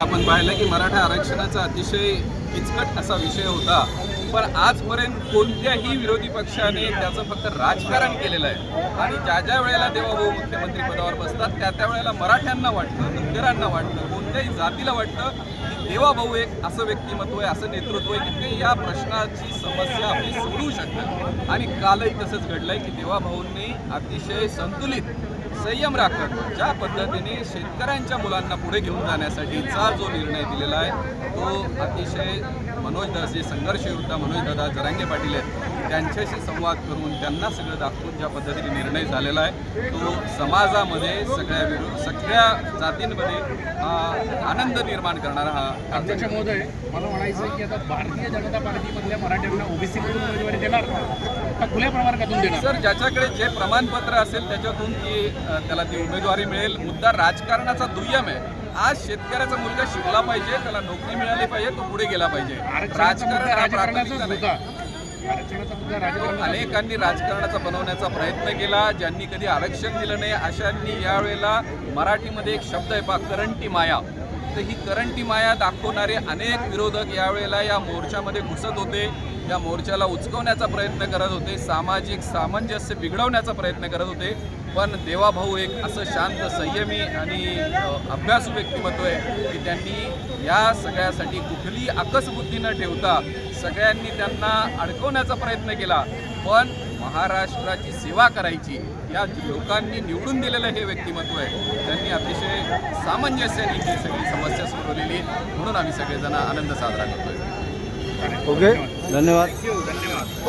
आपण पाहिलं की मराठा आरक्षणाचा अतिशय किचकट असा विषय होता. पण आजपर्यंत कोणत्याही विरोधी पक्षाने त्याचं फक्त राजकारण केलेलं आहे. आणि ज्या ज्या वेळेला देवाभाऊ मुख्यमंत्री पदावर बसतात त्या त्या वेळेला मराठ्यांना वाटतं धनगरांना वाटतं कोणत्याही जातीला वाटतं की देवाभाऊ एक असं व्यक्तिमत्व आहे असं नेतृत्व आहे की ते या प्रश्नाची समस्या आपली सोडवू शकतात. आणि कालही तसंच घडलंय की देवाभाऊंनी अतिशय संतुलित संयम राखत ज्या पद्धतीने शेतकऱ्यांच्या मुलांना पुढे घेऊन जाण्यासाठीचा जो निर्णय दिलेला आहे तो अतिशय मनोज दास जे संघर्ष योद्धा मनोज दादा जरांगे पाटील आहेत त्यांच्याशी संवाद करून त्यांना सगळं दाखवून ज्या पद्धतीने निर्णय झालेला आहे तो समाजामध्ये सगळ्या विरोध सगळ्या जातींमध्ये आनंद निर्माण करणारा हा अध्यक्ष महोदय मला म्हणायचं की आता भारतीय जनता पार्टीमधल्या मराठ्यांना ओबीसी मधून उमेदवारी देणार का? खुल्या प्रमाणातून देणार? सर ज्याच्याकडे जे प्रमाणपत्र असेल त्याच्यातून ती त्याला ती उमेदवारी मिळेल. मुद्दा राजकारणाचा दुय्यम आहे. आज शेतकऱ्याचा मुलगा शिकला पाहिजे त्याला नोकरी मिळाली पाहिजे तो पुढे गेला पाहिजे. हा प्राथमिकता नाही. राजकारणाचा. अनेकांनी राजकारणाचा बनवण्याचा प्रयत्न केला. ज्यांनी कधी आरक्षण दिलं नाही अशांनी यावेळेला मराठीमध्ये एक शब्द आहे पा करंटी माया. तर ही करंटी माया दाखवणारे अनेक विरोधक यावेळेला या मोर्चामध्ये घुसत होते. या मोर्चाला उचकवण्याचा प्रयत्न करत होते. सामाजिक सामंजस्य बिघडवण्याचा प्रयत्न करत होते. पण देवाभाऊ एक असं शांत संयमी आणि अभ्यासू व्यक्तिमत्व आहे की त्यांनी या सगळ्यासाठी कुठली आकसबुद्धी न ठेवता सगळ्यांनी त्यांना अडकवण्याचा प्रयत्न केला. पण महाराष्ट्राची सेवा करायची या लोकांनी निवडून दिलेलं हे व्यक्तिमत्व आहे. त्यांनी अतिशय सामंजस्याने ही सगळी समस्या सोडवलेली म्हणून आम्ही सगळेजण आनंद साजरा करतोय. ओके धन्यवाद. धन्यवाद.